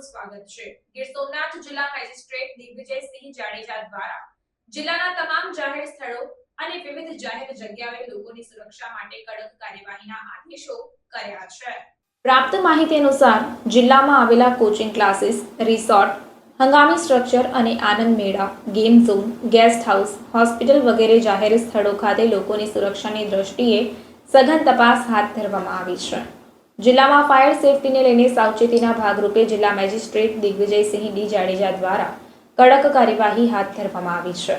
સ્વાગત છે. ગીર સોમનાથ જિલ્લા મેજિસ્ટ્રેટ દિગ્વિજયસિંહ જાડેજા દ્વારા જિલ્લાના તમામ જાહેર સ્થળો અને વિવિધ જાહેર જગ્યાએ લોકોની સુરક્ષા માટે કડક કાર્યવાહીના આદેશો કર્યા છે. પ્રાપ્ત માહિતી અનુસાર, જિલ્લામાં આવેલા કોચિંગ ક્લાસીસ રિસોર્ટ હંગામી સ્ટ્રક્ચર અને આનંદ મેળા game zone guest house hospital વગેરે જાહેર સ્થળો ખાતે લોકોની સુરક્ષાની દ્રષ્ટિએ સઘન તપાસ હાથ ધરવામાં આવી છે. જિલ્લામાં ફાયર સેફટીને લઈને સાવચેતીના ભાગરૂપે જિલ્લા મેજિસ્ટ્રેટ દિગ્વિજયસિંહ ડી જાડેજા દ્વારા કડક કાર્યવાહી હાથ ધરવામાં આવી છે.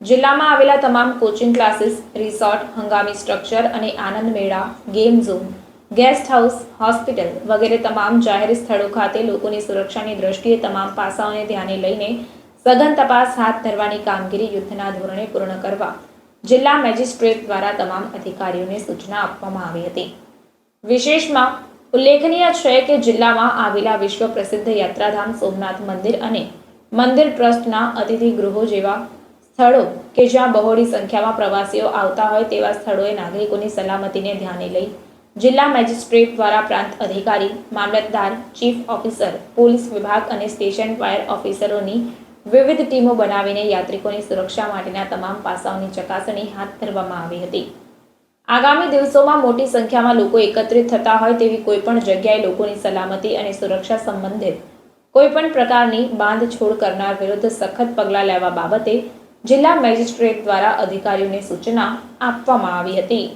જિલ્લામાં આવેલા તમામ કોચિંગ ક્લાસીસ, રિસોર્ટ, હંગામી સ્ટ્રક્ચર અને આનંદ મેળા, game zone, guest house, hospital વગેરે તમામ જાહેર સ્થળો ખાતે લોકોની સુરક્ષાની દ્રષ્ટિએ તમામ પાસાઓને ધ્યાને લઈને સઘન તપાસ હાથ ધરવાની કામગીરી યુદ્ધના ધોરણે પૂર્ણ કરવા જિલ્લા મેજિસ્ટ્રેટ દ્વારા તમામ અધિકારીઓને સૂચના આપવામાં આવી હતી. વિશેષમાં ઉલ્લેખનીય છે કે જિલ્લામાં આવેલા વિશ્વ પ્રસિદ્ધ યાત્રાધામ સોમનાથ મંદિર અને મંદિર ટ્રસ્ટના અતિથિ ગૃહો જેવા સ્થળો કે જ્યાં બહોળી સંખ્યામાં પ્રવાસીઓ આવતા હોય તેવા સ્થળોએ નાગરિકોની સલામતીને ધ્યાને લઈ જિલ્લા મેજિસ્ટ્રેટ દ્વારા પ્રાંત અધિકારી, મામલતદાર, ચીફ ઓફિસર, પોલીસ વિભાગ અને સ્ટેશન ફાયર ઓફિસરોની વિવિધ ટીમો બનાવીને યાત્રિકોની સુરક્ષા માટેના તમામ પાસાઓની ચકાસણી હાથ ધરવામાં આવી હતી. આગામી દિવસોમાં મોટી સંખ્યામાં લોકો એકત્રિત થતા હોય તેવી કોઈપણ જગ્યાએ લોકોની સલામતી અને સુરક્ષા સંબંધિત કોઈપણ પ્રકારની બાંધછોડ કરનાર વિરુદ્ધ સખત પગલાં લેવા બાબતે જિલ્લા મેજિસ્ટ્રેટ દ્વારા અધિકારીઓને સૂચના આપવામાં આવી હતી.